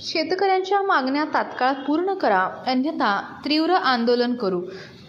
शेतकऱ्यांच्या मागण्या तात्काळ पूर्ण करा. अन्यथा तीव्र आंदोलन करू.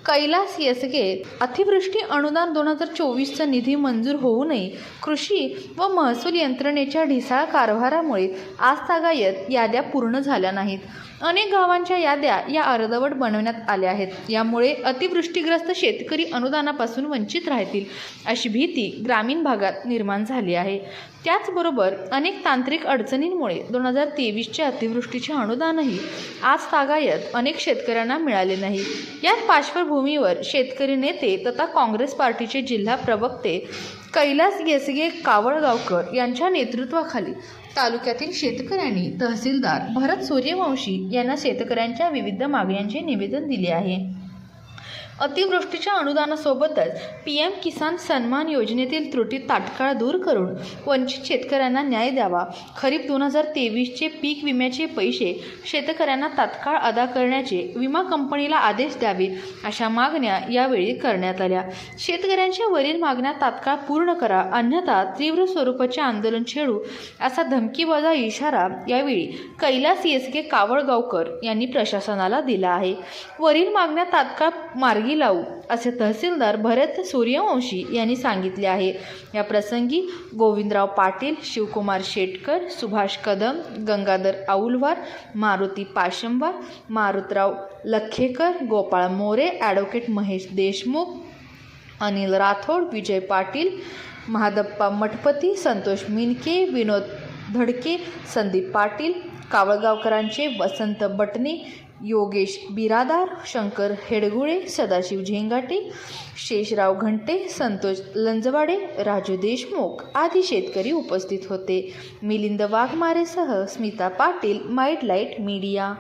कैलास येसगे अतिवृष्टी अनुदान दोन हजार चोवीसचा निधी मंजूर होऊ नये. कृषी व महसूल यंत्रणेच्या ढिसाळ कारभारामुळे आजतागायत याद्या पूर्ण झाल्या नाहीत. अनेक गावांच्या याद्या या अर्धवट बनवण्यात आल्या आहेत. यामुळे अतिवृष्टीग्रस्त शेतकरी अनुदानापासून वंचित राहतील अशी भीती ग्रामीण भागात निर्माण झाली आहे. त्याचबरोबर अनेक तांत्रिक अडचणींमुळे दोन हजार तेवीसच्या अतिवृष्टीचे अनुदानही आज तागायत अनेक शेतकऱ्यांना मिळाले नाही. यात पार्श्वभूमी पार्श्वभूमीवर शेतकरी नेते तथा काँग्रेस पार्टीचे जिल्हा प्रवक्ते कैलास येसगे कावळगावकर यांच्या नेतृत्वाखाली तालुक्यातील शेतकऱ्यांनी तहसीलदार भरत सूर्यवंशी यांना शेतकऱ्यांच्या विविध मागण्यांचे निवेदन दिले आहे. अतिवृष्टीच्या अनुदानासोबतच पी एम किसान सन्मान योजनेतील त्रुटी तात्काळ दूर करून वंचित शेतकऱ्यांना न्याय द्यावा. खरीप दोन हजार तेवीसचे पीक विम्याचे पैसे शेतकऱ्यांना तात्काळ अदा करण्याचे विमा कंपनीला आदेश द्यावे अशा मागण्या यावेळी करण्यात आल्या. शेतकऱ्यांच्या वरील मागण्या तात्काळ पूर्ण करा अन्यथा तीव्र स्वरूपाचे आंदोलन छेडू असा धमकीबाजा इशारा यावेळी कैलास येसगे कावळगावकर यांनी प्रशासनाला दिला आहे. वरील मागण्या तात्काळ मार्ग लावू असे तहसीलदार भरत सूर्यवंशी यांनी सांगितले आहे. या प्रसंगी गोविंदराव पाटील शिवकुमार शेटकर सुभाष कदम गंगाधर औलवार मारुती पाशंबा मारुतराव लखेकर गोपाळ मोरे ॲडव्होकेट महेश देशमुख अनिल राठोड विजय पाटील महादप्पा मठपती संतोष मिनके विनोद धडके संदीप पाटील कावळगावकरांचे वसंत बटणे योगेश बिरादार शंकर हेडगुळे सदाशिव झेंगाटे शेषराव घंटे संतोष लंजवाडे राजू देशमुख आदी शेतकरी उपस्थित होते. Milind वाघमारेसह Smita Patil might light media.